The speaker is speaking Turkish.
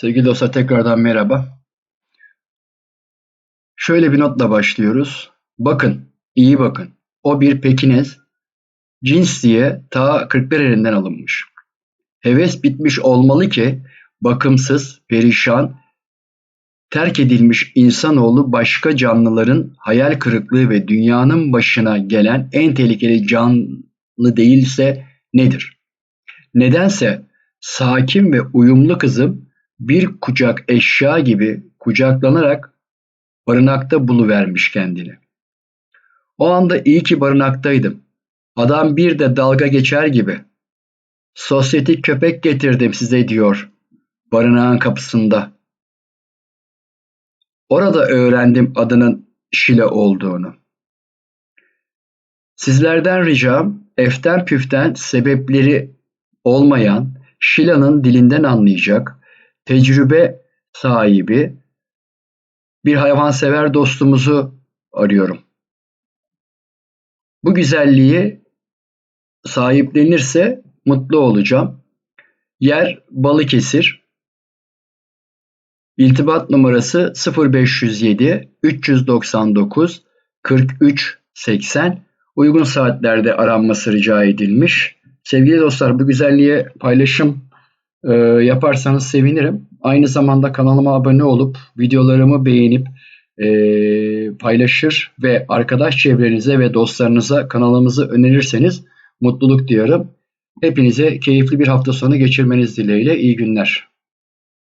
Sevgili dostlar tekrardan merhaba. Şöyle bir notla başlıyoruz. Bakın, iyi bakın. O bir Pekinez, cins diye ta Kırklar elinden alınmış. Heves bitmiş olmalı ki bakımsız, perişan, terk edilmiş insanoğlu başka canlıların hayal kırıklığı ve dünyanın başına gelen en tehlikeli canlı değilse nedir? Nedense sakin ve uyumlu kızım bir kucak eşya gibi kucaklanarak barınakta buluvermiş kendini. O anda iyi ki barınaktaydım. Adam bir de dalga geçer gibi. Sosyetik köpek getirdim size diyor barınağın kapısında. Orada öğrendim adının Şile olduğunu. Sizlerden ricam eften püften sebepleri olmayan Şila'nın dilinden anlayacak, tecrübe sahibi bir hayvansever dostumuzu arıyorum. Bu güzelliği sahiplenirse mutlu olacağım. Yer Balıkesir. İltibat numarası 0507 399 43 80. Uygun saatlerde aranması rica edilmiş. Sevgili dostlar bu güzelliğe paylaşım e, yaparsanız sevinirim. Aynı zamanda kanalıma abone olup videolarımı beğenip e, paylaşır ve arkadaş çevrenize ve dostlarınıza kanalımızı önerirseniz mutluluk duyarım. Hepinize keyifli bir hafta sonu geçirmeniz dileğiyle iyi günler.